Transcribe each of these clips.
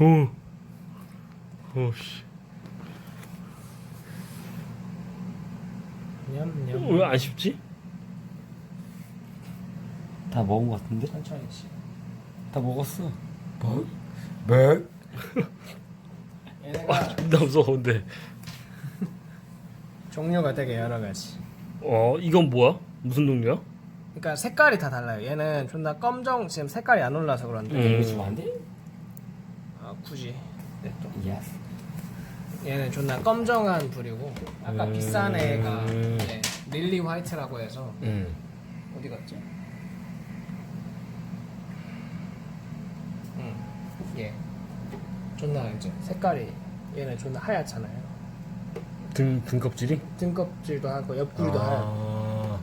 오. 오 씨. 냠냠 왜안 쉽지? 다 먹은 것 같은데? 천천히 씨. 다 먹었어. 뭐? 뭐? 얘네가 존나 무서운데. 종류가 되게 여러 가지. 어, 이건 뭐야? 무슨 종류야? 그러니까 색깔이 다 달라요. 얘는 존나 검정 지금 색깔이 안 올라서 그런데 음. 안 돼? 아, 굳이 네, 또. 예스. 얘는 존나 검정한 불이고 아까 음. 비싼 애가 네, 릴리 화이트라고 해서 응. 어디 갔지? 응. 얘 존나 이제 색깔이 얘는 존나 하얗잖아요. 등 등껍질이? 등껍질도 하고 옆구리도 하얗고 아.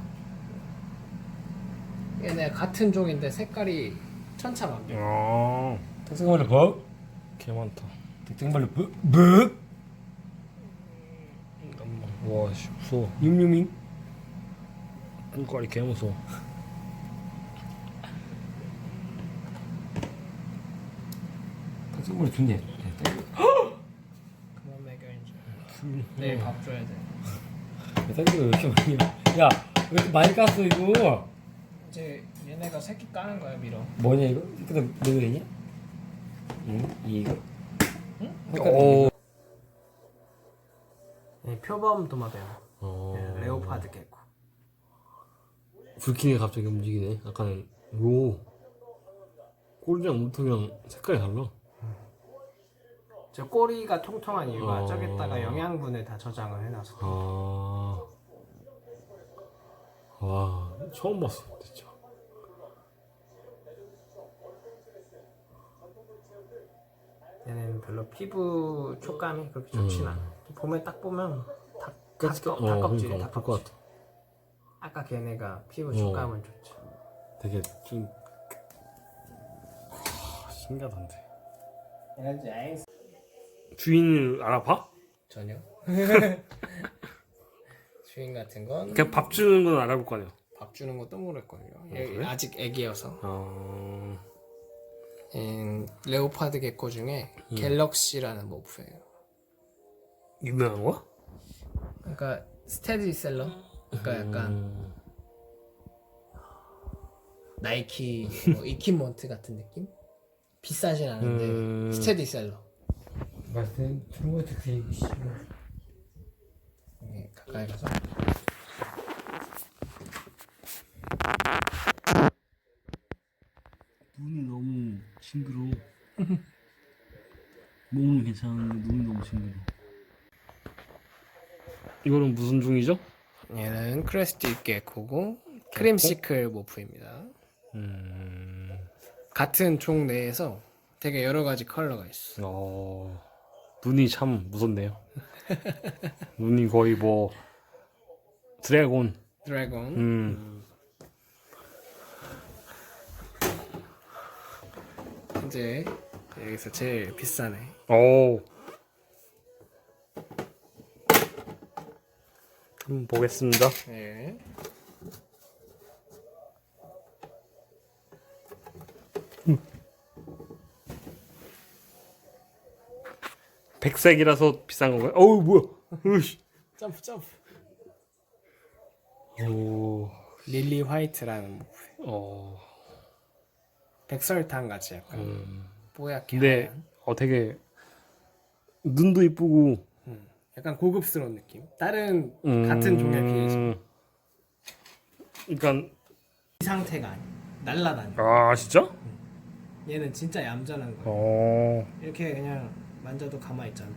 얘네 같은 종인데 색깔이 천차만별. 아. 특성말로 뭐? 개 많다. 특성말로 뭐? 뭐? 와, 씨, 무서워. 융융밍. 똥꼬리 개 무서워. 특성말로 좋네. 그만 먹여 이제. 내일 밥 줘야 돼. 생기가 왜 이렇게 많이 야, 왜 이렇게 많이 깠어 이거? 이제 얘네가 새끼 까는 거야 밀어. 뭐냐 이거? 이거 몇 원이냐? 응? 이거? 응? 오. 네, 표범 도마뱀. 어. 네, 레오파드 개코. 불킹이 갑자기 움직이네. 약간 오. 꼬리랑 몸통이랑 색깔이 달라. 저 꼬리가 통통한 이유가 어. 저기다가 영양분을 다 저장을 해놔서. 아. 와, 처음 봤어, 진짜. 얘는 별로 피부 촉감이 그렇게 좋진 음. 않아. 보면 딱 보면 다 끝- 닭껍- 어, 닭껍질이 그러니까 닭껍질. 볼것 같아. 아까 걔네가 피부 어. 촉감은 좋죠. 되게 좀 와, 신기하던데. 얘는 이제 아잉 주인을 알아봐? 전혀. 주인 같은 건 밥 그냥 밥 주는 건 알아볼 거 아니야. 주는 것도 모를걸요. 얘 그래? 아직 애기여서. 어. 레오파드 개코 중에 음. 갤럭시라는 모프예요. 유명한 거야? 그러니까 스테디셀러. 그러니까 약간 음. 나이키 뭐 이키몬트 같은 느낌? 비싸진 않은데 음. 스테디셀러. 말씀 충분히 특색 예, 가까이 가서 눈이 너무 징그러워. 몸은 괜찮은데 눈이 너무 징그러워. 이거는 무슨 중이죠? 얘는 크레스티 개코고 크림시클 모프입니다. 음. 같은 종 내에서 되게 여러 가지 컬러가 있어. 어. 눈이 참 무섭네요. 눈이 거의 뭐 드래곤. 드래곤. 음. 이제 여기서 제일 비싸네. 오. 한번 보겠습니다. 예. 백색이라서 비싼 건가요? 어우 뭐야? 으이씨. 점프 점프. 오. 릴리 화이트라는. 어. 백설탕 같이 약간 음. 뽀얗게. 근데 하얀. 어 되게 눈도 이쁘고 음, 약간 고급스러운 느낌. 다른 음. 같은 종에 비해서 그러니까 이 상태가 아니야. 날라다녀. 아 진짜? 얘는 진짜 얌전한 거야. 어. 이렇게 그냥 만져도 가만히 있잖아.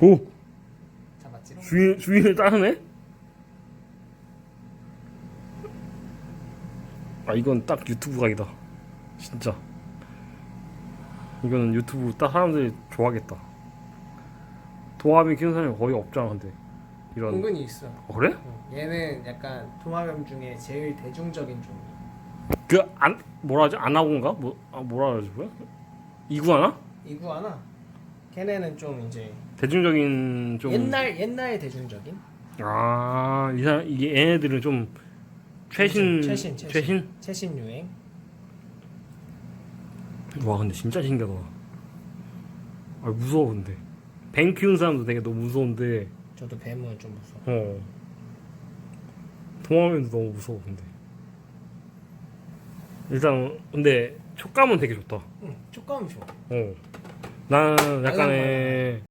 오 잡았지? 주인 주인을 따르네? 아 이건 딱 유튜브 각이다. 진짜. 이거는 유튜브 딱 사람들이 좋아하겠다. 도화뱀 키우는 사람이 거의 없잖아 근데 이런. 은근히 있어. 어, 그래? 어, 얘는 약간 도마뱀 중에 제일 대중적인 종. 그안 뭐라 하지 아나곤가 뭐 아, 뭐라 그러지 뭐야 이구아나 이구아나. 걔네는 좀 이제 대중적인 좀 옛날 옛날 대중적인. 아, 이 사람 이게 얘네들은 좀 최신 최신 최신. 최신? 최신 유행. 와 근데 진짜 신기하다. 아 무서워 근데. 뱀 키우는 사람도 되게 너무 무서운데. 저도 뱀은 좀 무서워. 어. 동화면도 너무 무서워 근데. 일단 근데 촉감은 되게 좋다. 응, 촉감이 좋아. 어. 나는 약간의